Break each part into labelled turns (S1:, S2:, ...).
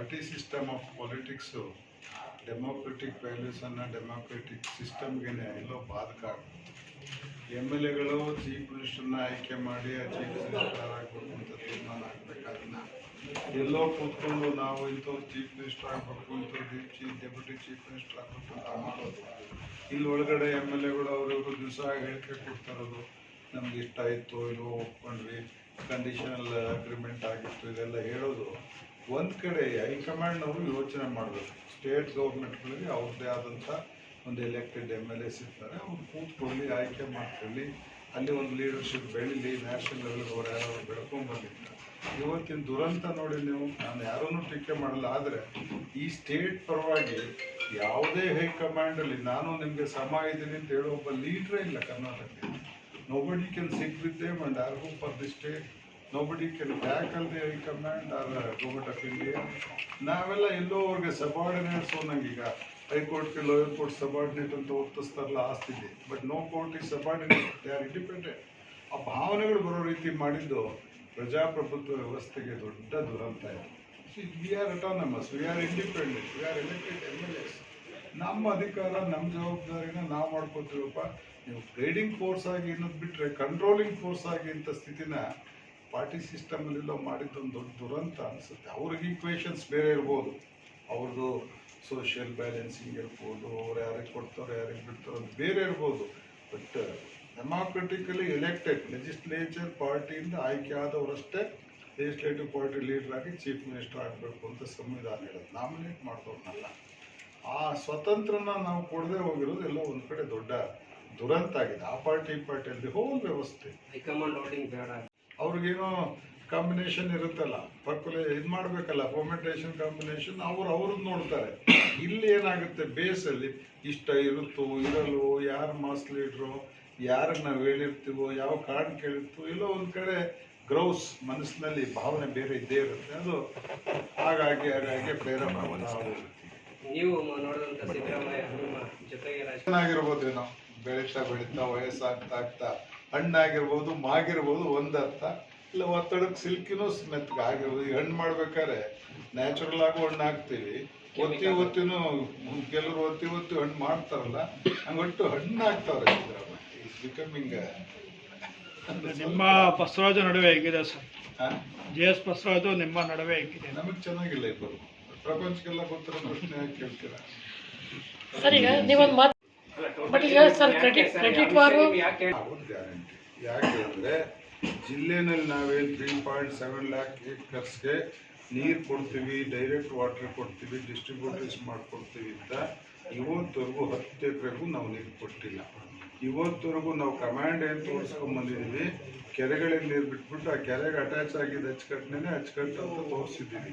S1: Party system of politics democratic ವ್ಯಾಲ್ಯೂಸನ್ನು democratic ಸಿಸ್ಟಮ್ಗೆ ಎಲ್ಲೋ ಬಾಧಕ ಎಂ ಎಲ್ ಎಗಳು ಚೀಫ್ ಮಿನಿಸ್ಟರ್ನ ಆಯ್ಕೆ ಮಾಡಿ ಆ ಚೀಫ್ ಮಿನಿಸ್ಟರ್ ಆಗಬೇಕು ಅಂತ ತೀರ್ಮಾನ ಆಗಬೇಕಾದ್ರೆ ಎಲ್ಲೋ ಕೂತ್ಕೊಂಡು ನಾವು ಇಂಥವ್ರು ಚೀಫ್ ಮಿನಿಸ್ಟರ್ ಆಗಬೇಕು, ಇಂಥವ್ರು ಚೀಫ್ ಡೆಪ್ಯೂಟಿ ಚೀಫ್ ಮಿನಿಸ್ಟರ್ ಆಗಬೇಕು ಅಂತ ಮಾಡೋದು. ಇಲ್ಲಿ ಒಳಗಡೆ ಎಂ ಎಲ್ ಎಗಳು ಅವರಿವರು ದಿವಸ ಹೇಳಿಕೆ ಕೊಡ್ತಾರೋದು ನಮ್ಗೆ ಇಷ್ಟ ಆಯಿತು ಇಲ್ವೋ ಒಪ್ಕೊಂಡ್ವಿ ಕಂಡೀಷನಲ್ ಅಗ್ರಿಮೆಂಟ್ ಆಗಿತ್ತು, ಇದೆಲ್ಲ ಹೇಳೋದು. ಒಂದು ಕಡೆ ಹೈಕಮಾಂಡ್ನವರು ಯೋಚನೆ ಮಾಡಬೇಕು. ಸ್ಟೇಟ್ ಗೌರ್ಮೆಂಟ್ಗಳಿಗೆ ಅವ್ರದ್ದೇ ಆದಂಥ ಒಂದು ಎಲೆಕ್ಟೆಡ್ ಎಂ ಎಲ್ ಎಸ್ ಇರ್ತಾರೆ. ಅವ್ರು ಕೂತ್ಕೊಳ್ಳಿ, ಆಯ್ಕೆ ಮಾಡ್ಕೊಳ್ಳಿ. ಅಲ್ಲಿ ಒಂದು ಲೀಡರ್ಶಿಪ್ ಬೆಳೀಲಿ ನ್ಯಾಷನಲ್ ಲೆವೆಲ್ಗೆ ಅವ್ರು ಯಾರು ಇವತ್ತಿನ ದುರಂತ ನೋಡಿ ನೀವು, ನಾನು ಯಾರನ್ನೂ ಟೀಕೆ ಮಾಡಲ್ಲ, ಆದರೆ ಈ ಸ್ಟೇಟ್ ಪರವಾಗಿ ಯಾವುದೇ ಹೈಕಮಾಂಡಲ್ಲಿ ನಾನು ನಿಮಗೆ ಸಮ ಇದ್ದೀನಿ ಅಂತ ಹೇಳೋ ಒಬ್ಬ ಲೀಡ್ರೇ ಇಲ್ಲ ಕರ್ನಾಟಕದಲ್ಲಿ. Nobody can stick with them and argue for the state. Nobody can back the command or uh, government of India. ನಾವೆಲ್ಲ ಎಲ್ಲೋ ಅವ್ರಿಗೆ ಸಬಾರ್ಡಿನೇಟ್ಸ್ ಈಗ ಹೈಕೋರ್ಟ್ಗೆ ಲೋಯರ್ ಕೋರ್ಟ್ ಸಬಾರ್ಡಿನೇಟ್ ಅಂತ ಒತ್ತಿಸ್ತಾರಲ್ಲ ಆಸ್ತಿದೆ but no court is subordinate they are independent ಆ ಭಾವನೆಗಳು ಬರೋ ರೀತಿ ಮಾಡಿದ್ದು ಪ್ರಜಾಪ್ರಭುತ್ವ ವ್ಯವಸ್ಥೆಗೆ ದೊಡ್ಡ ದುರಂತ ಇದೆ. We are autonomous we are independent we are elected M L S ನಮ್ಮ ಅಧಿಕಾರ ನಮ್ಮ ಜವಾಬ್ದಾರಿನ ನಾವು ಮಾಡ್ಕೋತೀವಪ್ಪ. ನೀವು ಗೈಡಿಂಗ್ ಫೋರ್ಸ್ ಆಗಿ ಅನ್ನೋದು ಬಿಟ್ಟರೆ ಕಂಟ್ರೋಲಿಂಗ್ ಫೋರ್ಸ್ ಆಗಿ ಅಂತ ಸ್ಥಿತಿನ ಪಾರ್ಟಿ ಸಿಸ್ಟಮಲ್ಲೆಲ್ಲೋ ಮಾಡಿದ್ದೊಂದು ದೊಡ್ಡ ದುರಂತ ಅನಿಸುತ್ತೆ. ಅವ್ರಿಗೆ ಈಕ್ವೇಷನ್ಸ್ ಬೇರೆ ಇರ್ಬೋದು. ಅವ್ರದ್ದು ಸೋಷಿಯಲ್ ಬ್ಯಾಲೆನ್ಸಿಂಗ್ ಇರ್ಬೋದು, ಅವ್ರು ಯಾರಿಗೆ ಕೊಡ್ತಾರೆ, ಯಾರಿಗೆ ಬಿಡ್ತಾರೋ ಅದು ಬೇರೆ ಇರ್ಬೋದು. ಬಟ್ ಡೆಮಾಕ್ರೆಟಿಕಲಿ ಎಲೆಕ್ಟೆಡ್ ಲೆಜಿಸ್ಲೇಚರ್ ಪಾರ್ಟಿಯಿಂದ ಆಯ್ಕೆ ಆದವರಷ್ಟೇ ಲೆಜಿಸ್ಲೇಟಿವ್ ಪಾರ್ಟಿ ಲೀಡರ್ ಆಗಿ ಚೀಫ್ ಮಿನಿಸ್ಟರ್ ಆಗಬೇಕು ಅಂತ ಸಂವಿಧಾನ ಹೇಳೋದು. ನಾಮಿನೇಟ್ ಮಾಡಿದವ್ರನ್ನಲ್ಲ. ಆ ಸ್ವತಂತ್ರನ ನಾವು ಕೊಡದೆ ಹೋಗಿರೋದು ಎಲ್ಲೋ ಒಂದು ಕಡೆ ದೊಡ್ಡ ದುರಂತ ಆಗಿದೆ. ಆ ಪಾರ್ಟಿ ಈ ಪಾರ್ಟಿ ಅಲ್ಲಿ ಹೋಲ್ ವ್ಯವಸ್ಥೆ.
S2: ಹೈಕಮಾಂಡ್ ಬೇಡ
S1: ಅವ್ರಿಗೇನೋ ಕಾಂಬಿನೇಷನ್ ಇರುತ್ತಲ್ಲ ಪರ್ಕುಲೇ ಇದು ಮಾಡಬೇಕಲ್ಲ ಫರ್ಮೆಂಟೇಷನ್ ಕಾಂಬಿನೇಷನ್ ಅವರು ಅವ್ರದ್ದು ನೋಡ್ತಾರೆ. ಇಲ್ಲಿ ಏನಾಗುತ್ತೆ ಬೇಸಲ್ಲಿ ಇಷ್ಟ ಇರುತ್ತೋ ಇರಲ್ವೋ ಯಾರು ಮಾಸ್ ಲೀಡ್ರು ಯಾರಿಗೆ ನಾವು ಹೇಳಿರ್ತೀವೋ ಯಾವ ಕಾರ್ಡ್ ಕೇಳಿರ್ತೀವೋ ಎಲ್ಲೋ ಒಂದು ಕಡೆ ಗ್ರೌಸ್ ಮನಸ್ಸಿನಲ್ಲಿ ಭಾವನೆ ಬೇರೆ ಇದ್ದೇ ಇರುತ್ತೆ. ಅದು ಹಾಗಾಗಿ ಹಾಗಾಗಿ ಬೇರೆ ಭಾವನೆ ಹೋಗುತ್ತೆ.
S2: ನೀವು ನೋಡಿದಂಥ ಸಿದ್ದರಾಮಯ್ಯ ಜೊತೆಗೆ ಚೆನ್ನಾಗಿರ್ಬೋದ್ರಿ
S1: ಚೆನ್ನಾಗಿರ್ಬೋದೇನೋ ಬೆಳೀತಾ ಬೆಳೀತಾ ವಯಸ್ಸಾಗ್ತಾ ಆಗ್ತಾ. ಹಣ್ಣಾಗಿರ್ಬೋದು ಮಾಗಿರ್ಬೋದು ಒಂದರ್ಥ. ಇಲ್ಲ ಒತ್ತಡಕ್ಕೆ ಸಿಲ್ಕಿನೂ ಮೆತ್ತಗೆ ಆಗಿರ್ಬೋದು. ಈ ಹಣ್ಣು ಮಾಡ್ಬೇಕಾದ್ರೆ ನ್ಯಾಚುರಲ್ ಆಗು ಹಣ್ಣು ಹಾಕ್ತೀವಿ ಒತ್ತಿ ಒತ್ತಿನೂ ಕೆಲವರು ಒತ್ತಿ ಒತ್ತಿ ಹಣ್ಣು ಮಾಡ್ತಾರಲ್ಲ ಹಂಗೊಟ್ಟು ಹಣ್ಣು ಹಾಕ್ತಾವ್ರೆ ಇಸ್ ಬಿಕಮಿಂಗ್
S3: ನಿಮ್ಮ ಬಸವರಾಜ ನಡುವೆ ಹೇಗಿದೆ ಸರ್? ಜೆ ಎಸ್ ಬಸವರಾಜು ನಿಮ್ಮ ನಡುವೆ ಹೇಗಿದೆ?
S1: ನಮಗೆ ಚೆನ್ನಾಗಿಲ್ಲ ಇಬ್ಬರು. ಪ್ರಪಂಚಕ್ಕೆಲ್ಲ ಗೊತ್ತಿರೋ ಪ್ರಶ್ನೆ ಯಾಕೆ ಕೇಳ್ತೀರಾ?
S4: ಸರ್ ಈಗ ನೀವೊಂದು ಮಾತು ಬಟ್ ಈಗ ಸರ್ ಕ್ರೆಡಿಟ್ ಕ್ರೆಡಿಟ್ ವಾರು
S2: ಯಾಕೆ
S1: ಒಂದು ಗ್ಯಾರಂಟಿ ಯಾಕೆ ಅಂದರೆ ಜಿಲ್ಲೆನಲ್ಲಿ ನಾವೇನು ತ್ರೀ ಪಾಯಿಂಟ್ ಸೆವೆನ್ ಲ್ಯಾಕ್ ಏಕರ್ಸ್ಗೆ ನೀರು ಕೊಡ್ತೀವಿ ಡೈರೆಕ್ಟ್ ವಾಟರ್ ಕೊಡ್ತೀವಿ ಡಿಸ್ಟ್ರಿಬ್ಯೂಟರ್ಸ್ ಮಾಡ್ಕೊಡ್ತೀವಿ ಅಂತ ಇವತ್ತವರೆಗೂ ಹತ್ತು ಎಕರೆಗೂ ನಾವು ನೀರು ಕೊಟ್ಟಿಲ್ಲ. ಇವತ್ತವರೆಗೂ ನಾವು ಕಮಾಂಡ್ ಏನು ತೋರಿಸ್ಕೊಂಬಂದಿದ್ದೀವಿ ಕೆರೆಗಳಿಗೆ ನೀರು ಬಿಟ್ಬಿಟ್ಟು ಆ ಕೆರೆಗೆ ಅಟ್ಯಾಚ್ ಆಗಿದ್ದ ಅಚ್ಚುಕಟ್ಟನೇ ಅಚ್ಚುಕಟ್ಟು ಅಂತ ತೋರಿಸಿದ್ದೀವಿ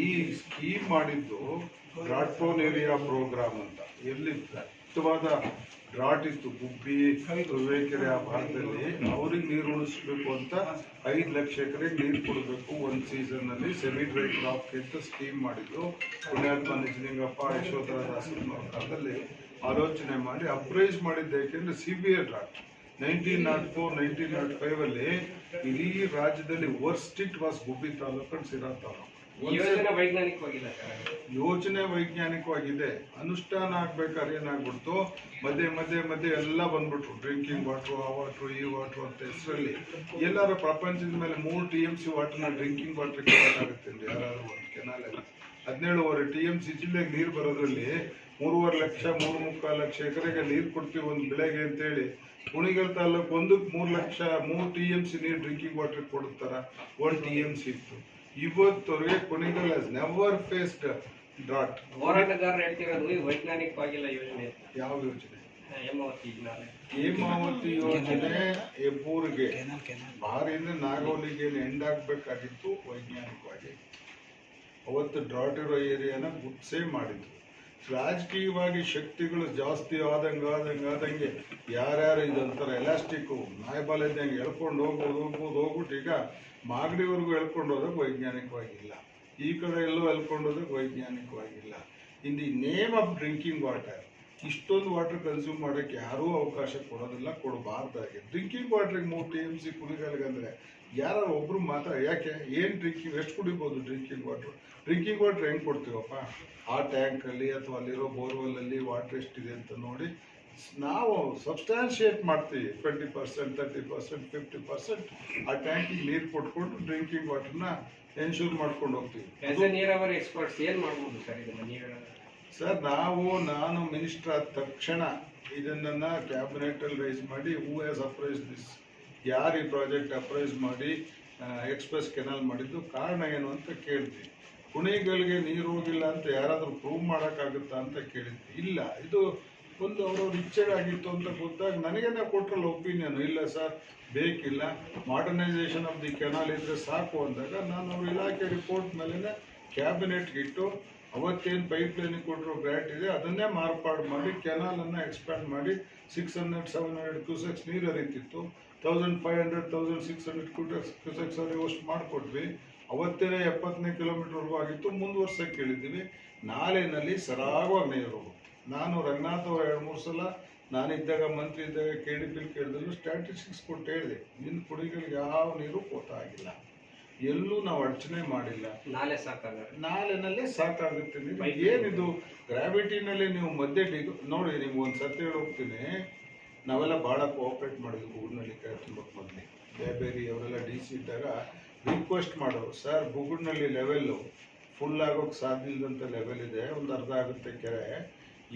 S1: ಈ ಸ್ಕೀಮ್ ಮಾಡಿದ್ದು ಡ್ರಾಟ್ರೋನ್ ಏರಿಯಾ ಪ್ರೋಗ್ರಾಮ್ ಅಂತ. ಎಲ್ಲಿ ದಟ್ಟವಾದ ಡ್ರಾಟ್ ಇತ್ತು, ಗುಬ್ಬಿ ತುರುವೇಕೆರೆ ಆ ಭಾಗದಲ್ಲಿ. ಅವ್ರಿಗೆ ನೀರು ಉಳಿಸ್ಬೇಕು ಅಂತ ಐದು ಲಕ್ಷ ಎಕರೆ ನೀರು ಕೊಡಬೇಕು ಒಂದು ಸೀಸನ್ನಲ್ಲಿ ಸೆಮಿ ಡ್ರೈ ಕ್ರಾಪ್ಗೆ ಅಂತ ಸ್ಕೀಮ್ ಮಾಡಿದ್ರು. ಪುಣ್ಯಾತ್ಮ ನಿಜಲಿಂಗಪ್ಪ, ಯಶೋಧರ ದಾಸನವ್ರ ಕಾಲದಲ್ಲಿ ಆಲೋಚನೆ ಮಾಡಿ ಅಪ್ರೈಸ್ ಮಾಡಿದ್ದೆ ಯಾಕೆಂದ್ರೆ severe drought. Nineteen nought four nineteen nought five ಅಲ್ಲಿ ಇಡೀ ರಾಜ್ಯದಲ್ಲಿ worst it was Gubbi taluk and Sira taluk.
S2: ಯೋಜನೆ ವೈಜ್ಞಾನಿಕವಾಗಿಲ್ಲ
S1: ಯೋಜನೆ ವೈಜ್ಞಾನಿಕವಾಗಿದೆ. ಅನುಷ್ಠಾನ ಆಗ್ಬೇಕಾದ್ರೆ ಏನಾಗ್ಬಿಡ್ತು ಮಧ್ಯೆ ಮಧ್ಯೆ ಮಧ್ಯೆ ಎಲ್ಲ ಬಂದ್ಬಿಟ್ರು. ಡ್ರಿಂಕಿಂಗ್ ವಾಟ್ರು ಆ ವಾಟ್ರು ಈ ವಾಟ್ರು ಅಂತ ಹೆಸರಲ್ಲಿ. ಎಲ್ಲಾರು ಪ್ರಪಂಚದ ಮೇಲೆ ಮೂರು ಟಿ ಎಂ ಸಿ ವಾಟರ್ನ ಡ್ರಿಂಕಿಂಗ್ ವಾಟರ್ ಆಗುತ್ತೆ ಯಾರಾದ್ರು ಒಂದು ಕೆನಾಲಲ್ಲಿ ಹದಿನೇಳುವರೆ ಟಿ ಎಂ ಸಿ ಜಿಲ್ಲೆಗೆ ನೀರು ಬರೋದ್ರಲ್ಲಿ ಮೂರುವರೆ ಲಕ್ಷ ಮೂರು ಮುಕ್ಕಾಲು ಲಕ್ಷ ಎಕರೆಗೆ ನೀರು ಕೊಡ್ತೀವಿ ಒಂದು ಬೆಳೆಗೆ ಅಂತೇಳಿ. ಕುಣಿಗಲ್ ತಾಲೂಕು ಒಂದಕ್ಕೆ ಮೂರು ಲಕ್ಷ ಮೂರು ಟಿ ಎಂ ಸಿ ನೀರು ಡ್ರಿಂಕಿಂಗ್ ವಾಟರ್ ಕೊಡ್ತಾರ ಒನ್ ಟಿ ಎಂ ಸಿ ಇತ್ತು. ಇವತ್ತವರೆಗೆ Kunigal has never faced drought
S2: ಹೋರಾಟಗಾರರು ಹೇಳ್ತಿರೋದು ವೈಜ್ಞಾನಿಕವಾಗಿಲ್ಲ ಯೋಜನೆ.
S1: ಯಾವ ಯೋಜನೆ?
S2: ಹೇಮಾವತಿ
S1: ಯೋಜನೆ ಹೆಬ್ಬೂರಿಗೆ ಭಾರಿಯಿಂದ ನಾಗೋಲಿಗೆ ಎಂಡ್ ಆಗಬೇಕಾಗಿತ್ತು ವೈಜ್ಞಾನಿಕವಾಗಿ. ಅವತ್ತು ಡ್ರಾಟ್ ಇರೋ ಏರಿಯಾನ ಗುಡ್ಸೇ ಮಾಡಿದ್ರು. ರಾಜಕೀಯವಾಗಿ ಶಕ್ತಿಗಳು ಜಾಸ್ತಿ ಆದಂಗೆ ಆದಂಗೆ ಆದಂಗೆ ಯಾರ್ಯಾರು ಇದೊಂಥರ ಎಲಾಸ್ಟಿಕ್ಕು ನಾಯಬಾಲ ಇದ್ದಂಗೆ ಎಳ್ಕೊಂಡು ಹೋಗ್ಬೋದು ಹೋಗ್ಬೋದು, ಹೋಗ್ಬಿಟ್ಟು ಈಗ ಮಾಗಡಿವರೆಗೂ ಎಳ್ಕೊಂಡು ಹೋದಕ್ಕೆ ವೈಜ್ಞಾನಿಕವಾಗಿಲ್ಲ. ಈ ಕಡೆ ಎಲ್ಲೋ ಎಳ್ಕೊಂಡು ಹೋದಕ್ಕೆ ವೈಜ್ಞಾನಿಕವಾಗಿಲ್ಲ. In the name of drinking water ಇಷ್ಟೊಂದು ವಾಟರ್ ಕನ್ಸ್ಯೂಮ್ ಮಾಡೋಕ್ಕೆ ಯಾರೂ ಅವಕಾಶ ಕೊಡೋದಿಲ್ಲ, ಕೊಡಬಾರ್ದಾಗೆ. ಡ್ರಿಂಕಿಂಗ್ ವಾಟ್ರಿಗೆ ಮೂರು ಟಿ ಎಂ ಸಿ ಕುಡಿಗಾಲಿಗೆ ಅಂದರೆ ಯಾರು ಒಬ್ರು ಮಾತ್ರ ಯಾಕೆ, ಏನು ಡ್ರಿಂಕಿಂಗ್ ಎಷ್ಟು ಕುಡಿಬೋದು ಡ್ರಿಂಕಿಂಗ್ ವಾಟ್ರ್ ಡ್ರಿಂಕಿಂಗ್ ವಾಟರ್ ಹೆಂಗೆ ಕೊಡ್ತೀವಪ್ಪ. ಆ ಟ್ಯಾಂಕಲ್ಲಿ ಅಥವಾ ಅಲ್ಲಿರೋ ಬೋರ್ವೆಲ್ಲಲ್ಲಿ ವಾಟರ್ ಎಷ್ಟಿದೆ ಅಂತ ನೋಡಿ ನಾವು ಸಬ್ಸ್ಟ್ಯಾನ್ಶಿಯೇಟ್ ಮಾಡ್ತೀವಿ. Twenty percent thirty percent fifty percent ಆ ಟ್ಯಾಂಕಿಗೆ ನೀರು ಕೊಟ್ಕೊಂಡು ಡ್ರಿಂಕಿಂಗ್ ವಾಟರ್ನ ಎನ್ಶೂರ್ ಮಾಡ್ಕೊಂಡು ಹೋಗ್ತೀವಿ.
S2: ಆಸ್ ಎ ನೀರಾವರಿ ಎಕ್ಸ್ಪರ್ಟ್ಸ್ ಏನು ಮಾಡ್ಬೋದು ಸರ್ ಇದನ್ನ ನೀರ?
S1: ಸರ್ ನಾವು ನಾನು ಮಿನಿಸ್ಟರ್ ಆದ ತಕ್ಷಣ ಇದನ್ನ ಕ್ಯಾಬಿನೆಟ್ ಅಲ್ಲಿ ರೈಸ್ ಮಾಡಿ ಹೂ ಹ್ಯಾಸ್ ಅಪ್ರೈಸ್ ದಿಸ್ ಯಾರು ಈ ಪ್ರಾಜೆಕ್ಟ್ ಅಪ್ರೈಸ್ ಮಾಡಿ ಎಕ್ಸ್ಪ್ರೆಸ್ ಕೆನಾಲ್ ಮಾಡಿದ್ದು? ಕಾರಣ ಏನು ಅಂತ ಕೇಳಿದ್ವಿ ಕುಣಿಗಳಿಗೆ ನೀರು ಅಂತ ಯಾರಾದರೂ ಪ್ರೂವ್ ಮಾಡೋಕ್ಕಾಗುತ್ತಾ ಅಂತ ಕೇಳಿದ್ವಿ. ಇಲ್ಲ, ಇದು ಒಂದು ಅವ್ರವ್ರ ಇಚ್ಛೆಗಾಗಿತ್ತು ಅಂತ ಗೊತ್ತಾಗ ನನಗೇನೆ ಕೊಟ್ರಲ್ಲ ಒಪಿನಿಯನ್ ಇಲ್ಲ ಸರ್, ಬೇಕಿಲ್ಲ. ಮಾಡರ್ನೈಸೇಷನ್ ಆಫ್ ದಿ ಕೆನಾಲ್ ಇದ್ದರೆ ಸಾಕು ಅಂದಾಗ ನಾನು ಅವ್ರ ಇಲಾಖೆ ರಿಪೋರ್ಟ್ ಮೇಲೇ ಕ್ಯಾಬಿನೆಟ್ಗೆ ಇಟ್ಟು ಅವತ್ತೇನು ಪೈಪ್ ಲೈನಿಗೆ ಕೊಟ್ಟಿರೋ ಗ್ರ್ಯಾಂಟ್ ಇದೆ, ಅದನ್ನೇ ಮಾರ್ಪಾಡು ಮಾಡಿ ಕೆನಾಲನ್ನು ಎಕ್ಸ್ಪ್ಯಾಂಡ್ ಮಾಡಿ six hundred seven hundred cusecs ನೀರು ಹರಿತಿತ್ತು. Thousand five hundred thousand six hundred cusecs ಅವರಿಗೆ ಅಷ್ಟು ಮಾಡಿಕೊಟ್ವಿ. ಅವತ್ತೇನೆ ಎಪ್ಪತ್ತನೇ ಕಿಲೋಮೀಟರ್ವರೆಗೂ ಆಗಿತ್ತು ಮುಂದುವರ್ಸಕ್ಕೆ ಕೇಳಿದ್ದೀವಿ ನಾಳೆನಲ್ಲಿ ಸರಾಗವಾಗಿ ನೀರು ನಾನು ರಂಗನಾಥ್ ಅವರು ಎರಡು ಮೂರು ಸಲ ನಾನಿದ್ದಾಗ ಮಂತ್ರಿ ಇದ್ದಾಗ ಕೆ ಡಿ ಪಿಲ್ ಕೇಳಿದ್ರು ಸ್ಟ್ಯಾಟಿಸ್ಟಿಕ್ಸ್ ಕೊಟ್ಟು ಹೇಳಿದೆ ನಿನ್ನ ಕುಡಿಗಳಿಗೆ ಯಾವ ನೀರು ಕೋತ ಆಗಿಲ್ಲ ಎಲ್ಲೂ ನಾವು ಅಡಚಣೆ ಮಾಡಿಲ್ಲ.
S2: ನಾಳೆ ಸಾಕಾಗ
S1: ನಾಳೆನಲ್ಲೇ ಸಾಕಾಗುತ್ತೆ. ನೀವು ಏನಿದು? ಗ್ರಾವಿಟಿನಲ್ಲಿ ನೀವು ಮಧ್ಯೆ ಡಿಗ್ ನೋಡಿ ನಿಮ್ಗೆ ಒಂದು ಸತ್ಯ ಹೇಳಿ ಹೋಗ್ತೀನಿ ನಾವೆಲ್ಲ ಭಾಳ ಕೋಆಪ್ರೇಟ್ ಮಾಡಿದ್ವಿ ಊರಿನಲ್ಲಿ ಕೈ ತುಂಬಕ್ಕೆ ಮೊದಲೇ. ಬೇರೆ ಅವರೆಲ್ಲ ಡಿ ಸಿ ಇದ್ದಾಗ ರಿಕ್ವೆಸ್ಟ್ ಮಾಡೋರು. ಸರ್ ಬುಗುಡ್ನಲ್ಲಿ ಲೆವೆಲ್ಲು ಫುಲ್ ಆಗೋಕ್ಕೆ ಸಾಧ್ಯ ಇಲ್ಲದಂಥ ಲೆವೆಲ್ ಇದೆ. ಒಂದು ಅರ್ಧ ಆಗುತ್ತೆ ಕೆರೆ.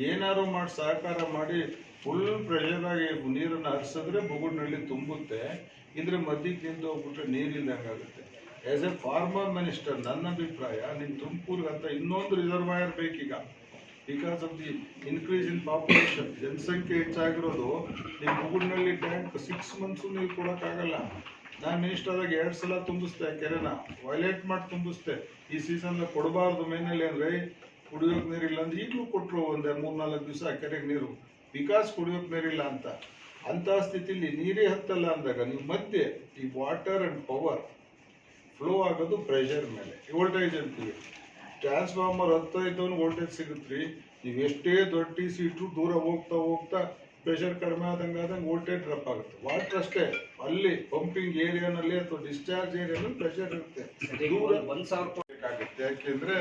S1: ಏನಾದ್ರು ಮಾಡಿ, ಸಹಕಾರ ಮಾಡಿ ಫುಲ್ ಪ್ರೆಷರಾಗಿ ನೀರನ್ನು ಹರಿಸಿದ್ರೆ ಬುಗುಡ್ನಳ್ಳಿ ತುಂಬುತ್ತೆ. ಇದ್ರೆ ಮಧ್ಯಕ್ಕೆ ನಿಂತು ಹೋಗ್ಬಿಟ್ರೆ ನೀರಿಲ್ದಂಗೆ ಆಗುತ್ತೆ. ಆ್ಯಸ್ ಎ ಫಾರ್ಮರ್ ಮಿನಿಸ್ಟರ್ ನನ್ನ ಅಭಿಪ್ರಾಯ ನಿಮ್ಮ ತುಮಕೂರಿಗೆ ಅಂತ ಇನ್ನೊಂದು reservoir ಬೇಕೀಗ. Because of the increase in population ಜನಸಂಖ್ಯೆ ಹೆಚ್ಚಾಗಿರೋದು ನಿಮ್ಮ ಬುಗುಡ್ನಳ್ಳಿ ಟ್ಯಾಂಕ್ ಸಿಕ್ಸ್ ಮಂತ್ಸು ನೀರು ಕೊಡೋಕ್ಕಾಗಲ್ಲ. ನಾನು ಮಿನಿಸ್ಟರ್ ಆದಾಗ ಎರಡು ಸಲ ತುಂಬಿಸ್ದೆ, ಕೆರೆನ. ವೈಲೇಟ್ ಮಾಡಿ ತುಂಬಿಸ್ದೆ. ಈ ಸೀಸನ್ ಕೊಡಬಾರ್ದು ಮೇನಲ್ಲಿ ಅಂದರೆ, ಕುಡಿಯೋಕೆ ನೀರಿಲ್ಲ ಅಂದ್ರೆ ಈಗಲೂ ಕೊಟ್ಟರು ಒಂದು ಮೂರ್ನಾಲ್ಕು ದಿವಸ ಕೆರೆಗೆ ನೀರು. ಬಿಕಾಸ್ ಕುಡಿಯೋಕೆ ನೀರಿಲ್ಲ ಅಂತ. ಅಂಥ ಸ್ಥಿತಿಲಿ ನೀರೇ ಹತ್ತಲ್ಲ ಅಂದಾಗ ನೀವು ಮಧ್ಯೆ ಈ ವಾಟರ್ ಆ್ಯಂಡ್ ಪವರ್ ಫ್ಲೋ ಆಗೋದು ಪ್ರೆಷರ್ ಮೇಲೆ. ವೋಲ್ಟೇಜ್ ಅಂತೀವಿ. ಟ್ರಾನ್ಸ್ಫಾರ್ಮರ್ ಹತ್ತೈದವನು ವೋಲ್ಟೇಜ್ ಸಿಗುತ್ತೆ ನೀವು ಎಷ್ಟೇ ದೊಡ್ಡ ಟಿ ಸಿ ಇಟ್ಟರು ದೂರ ಹೋಗ್ತಾ ಹೋಗ್ತಾ ಪ್ರೆಷರ್ ಕಡಿಮೆ ಆದಂಗೆ ಆದಂಗೆ ವೋಲ್ಟೇಜ್ ಡ್ರಾಪ್ ಆಗುತ್ತೆ. ವಾಟರ್ ಅಷ್ಟೇ ಅಲ್ಲಿ ಪಂಪಿಂಗ್ ಏರಿಯಾನಲ್ಲಿ ಅಥವಾ ಡಿಸ್ಚಾರ್ಜ್ ಏರಿಯಾನಲ್ಲಿ ಪ್ರೆಷರ್ ಇರುತ್ತೆ. ದೂರ
S2: ಒಂದ್ ಸಾವಿರ
S1: ಬೇಕಾಗುತ್ತೆ. ಯಾಕೆಂದ್ರೆ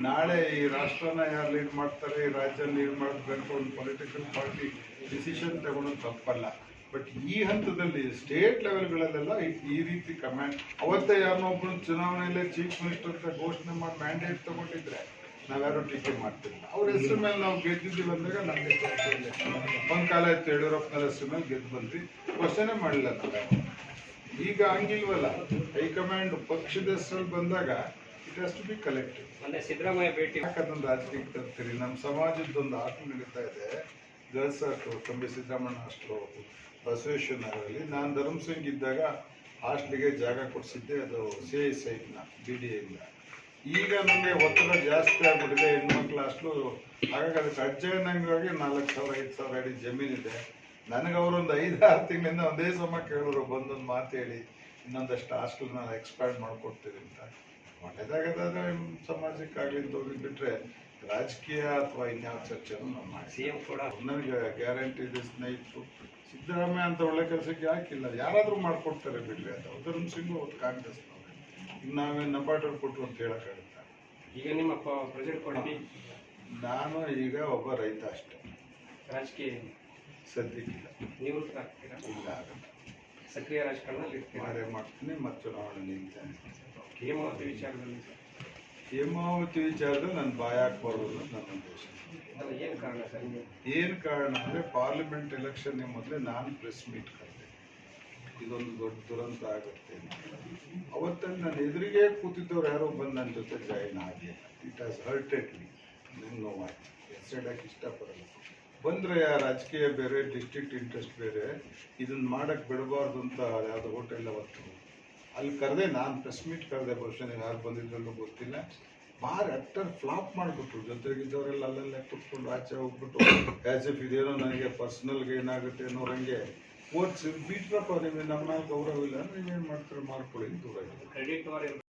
S1: ನಾಳೆ ಈ ರಾಷ್ಟ್ರನ ಯಾರು ಲೀಡ್ ಮಾಡ್ತಾರೆ ಈ ರಾಜ್ಯ ಲೀಡ್ ಮಾಡಬೇಕು ಒಂದು ಪೊಲಿಟಿಕಲ್ ಪಾರ್ಟಿ ಡಿಸಿಷನ್ ತಗೊಳೋದು ತಪ್ಪಲ್ಲ. ಬಟ್ ಈ ಹಂತದಲ್ಲಿ ಸ್ಟೇಟ್ ಲೆವೆಲ್ಗಳಲ್ಲೆಲ್ಲ ಈ- ಈ ರೀತಿ ಕಮ್ಯಾಂಡ್ ಅವತ್ತೇ ಯಾರನ್ನೋ ಒಬ್ಬರು ಚುನಾವಣೆಯಲ್ಲಿ ಚೀಫ್ ಮಿನಿಸ್ಟರ್ ಅಂತ ಘೋಷಣೆ ಮಾಡಿ ಮ್ಯಾಂಡೇಟ್ ತಗೊಂಡಿದ್ರೆ ನಾವ್ಯಾರು ಟೀಕೆ ಮಾಡ್ತಿರಲಿಲ್ಲ ಅವ್ರ ಹೆಸರು ಮೇಲೆ ನಾವು ಗೆದ್ದಿದ್ದೀವಿ ಅಂದಾಗ ನಮಗೆ ಒಂದು ಕಾಲ ಇತ್ತು ಯಡಿಯೂರಪ್ಪನ ಹೆಸರು ಮೇಲೆ ಗೆದ್ದು ಬಂದ್ವಿ. ಕ್ವಶನೇ ಮಾಡಿಲ್ಲ ನಾವು ಈಗ ಹಂಗಿಲ್ವಲ್ಲ? ಹೈಕಮಾಂಡ್ ಪಕ್ಷದ ಹೆಸರಲ್ಲಿ ಬಂದಾಗ it has to be collective
S2: ಮೊನ್ನೆ ಸಿದ್ದರಾಮಯ್ಯ ಭೇಟಿ
S1: ಯಾಕಂದ್ರೆ ಅದೊಂದು ರಾಜಕೀಯಕ್ಕೆ ತರ್ತೀರಿ? ನಮ್ಮ ಸಮಾಜದ್ದೊಂದು ಆತ್ಮ ನಡೀತಾ ಇದೆ. ಗರ್ಲ್ಸ್ ಹಾಸ್ಟೆಲ್ ತಂಬಿ ಸಿದ್ದರಾಮಣ್ಣ ಹಾಸ್ಟೆಲ್ ಬಸವೇಶ್ವರ ನಗರಲ್ಲಿ. ನಾನು ಧರ್ಮಸಿಂಗ್ ಇದ್ದಾಗ ಹಾಸ್ಟ್ಲಿಗೆ ಜಾಗ ಕೊಡಿಸಿದ್ದೆ. ಅದು ಸಿ ಐ ಸೈಟ್ನ ಬಿ ಡಿ ಇಂದ ಈಗ ನಮಗೆ ಒತ್ತಡ ಜಾಸ್ತಿ ಆಗ್ಬಿಟ್ಟಿದೆ ಹೆಣ್ಮಕ್ಳು ಅಷ್ಟು ಹಾಗಾಗಿ ಅದಕ್ಕೆ ಅಜ್ಜಯ್ಯನಂಗಾಗಿ ನಾಲ್ಕು ಸಾವಿರ ಐದು ಸಾವಿರ ಅಡಿ ಜಮೀನಿದೆ ನನಗೆ ಅವರೊಂದು ಐದು ಆರು ತಿಂಗಳಿಂದ ಒಂದೇ ಸಮ ಕೇಳೋರು ಬಂದೊಂದು ಮಾತು ಹೇಳಿ ಇನ್ನೊಂದಷ್ಟು ಹಾಸ್ಟೆಲ್ನ ಎಕ್ಸ್ಪ್ಯಾಂಡ್ ಮಾಡಿಕೊಡ್ತೀವಿ ಅಂತ. ಒಳ್ಳೆದಾಗದಾದ್ರೆ ಸಮಾಜಕ್ಕಾಗಲಿ ಅಂತ ಹೋಗಿದ್ ಬಿಟ್ರೆ ರಾಜಕೀಯ ಅಥವಾ ಇನ್ಯಾವ ಚರ್ಚೆನೂ
S2: ಸಿಎಂ ಕೂಡ.
S1: ನನಗೆ ಗ್ಯಾರಂಟಿ ಇದೆ ಸ್ನೇಹಿತರು. ಸಿದ್ದರಾಮಯ್ಯ ಅಂತ ಒಳ್ಳೆ ಕೆಲಸಕ್ಕೆ ಯಾಕಿಲ್ಲ. ಯಾರಾದರೂ ಮಾಡ್ಕೊಡ್ತಾರೆ ಬಿಡ್ರಿ ಅದು ಧರ್ಮ ಸಿಂಗ್ ಅವತ್ತು ನಪಾಟರ್ ಕೊಟ್ಟು ಅಂತ ಹೇಳೋಕ್ಕಾಗುತ್ತಾ?
S2: ಈಗ ನಿಮ್ಮ ಪ್ರೆಸೆಂಟ್ ಕೊಡಿ
S1: ನಾನು ಈಗ ಒಬ್ಬ ರೈತ ಅಷ್ಟೇ.
S2: ರಾಜಕೀಯ
S1: ಸದ್ಯಕ್ಕಿಲ್ಲ.
S2: ನಿವೃತ್ತ ಆಗ್ತೀರಾ?
S1: ಇಲ್ಲ ಆಗಲ್ಲ.
S2: ಸಕ್ರಿಯ ರಾಜಕಾರಣದಲ್ಲಿ ಇರ್ತೀರಾ?
S1: ಮಾರೇ ಮಾಡ್ತೀನಿ ಮತ್ತು ಚುನಾವಣೆ ನಿಲ್ತೇನೆ.
S2: ಹೇಮಾವತಿ ವಿಚಾರದಲ್ಲಿ ಸರ್?
S1: ಹೇಮಾವತಿ ವಿಚಾರದಲ್ಲಿ ನಾನು ಬಾಯ್ ಹಾಕ್ಬಾರ್ದು ಅನ್ನೋದು ನನ್ನ ಉದ್ದೇಶ.
S2: ಅಲ್ಲ ಏನು ಕಾರಣ ಸರ್ ನೀವು
S1: ಏನು ಕಾರಣ ಅಂದರೆ ಪಾರ್ಲಿಮೆಂಟ್ ಎಲೆಕ್ಷನ್ಗೆ ಮೊದಲೇ ನಾನು ಪ್ರೆಸ್ ಮೀಟ್ ಕರೆದೆ. ಇದೊಂದು ದೊಡ್ಡ ದುರಂತ ಆಗುತ್ತೆ. ಅವತ್ತನ್ನ ನನ್ನ ನಾನು ಎದುರಿಗೆ ಕೂತಿದ್ದವ್ರು ಯಾರೋ ಬಂದು ನನ್ನ ಜೊತೆ ಜಾಯಿನ್ ಆಗಿ. ಇಟ್ ಆಸ್ ಹರ್ಟೆಡ್ ಮೀ ನಂಗೆ ನೋವಾಯ್ತು ಹೆಸರಿಡಕ್ಕೆ ಇಷ್ಟಪಡಲ್ಲ. ಬಂದರೆ ರಾಜಕೀಯ ಬೇರೆ ಡಿಸ್ಟ್ರಿಕ್ಟ್ ಇಂಟ್ರೆಸ್ಟ್ ಬೇರೆ. ಇದನ್ನ ಮಾಡಕ್ಕೆ ಬಿಡಬಾರ್ದು ಅಂತ ಯಾವುದೋ ಹೋಟೆಲ್ ಅವತ್ತು ಅಲ್ಲಿ ಕರೆದೆ ನಾನು ಪ್ರೆಸ್ ಮೀಟ್ ಕರೆದೆ ಬಹುಶಃ ನೀವು ಯಾರು ಬಂದಿದ್ರಲ್ಲೂ ಗೊತ್ತಿಲ್ಲ. ಭಾರಿ ಅಟ್ಟರ್ ಫ್ಲಾಪ್ ಮಾಡಿಬಿಟ್ರು. ಜೊತೆಗಿದ್ದವರೆಲ್ಲ ಅಲ್ಲಲ್ಲೇ ಕುತ್ಕೊಂಡು ಆಚೆ ಹೋಗ್ಬಿಟ್ಟು ಆ್ಯಸ್ ಇಫ್ ಇದೇನೋ ನನಗೆ ಪರ್ಸ್ನಲ್ಗೆ ಏನಾಗುತ್ತೆ ಅನ್ನೋರಂಗೆ ಓದಿಸಿ ಬಿಟ್ರಪ್ಪ ನಿಮಗೆ ನಮ್ಮ ಗೌರವ ಇಲ್ಲ ನೀವೇನು ಮಾಡ್ತಾರೆ? ಮಾಡ್ಕೊಳ್ಳಿ ಇದೆ
S2: ಕ್ರೆಡಿಟ್ ವಾರ್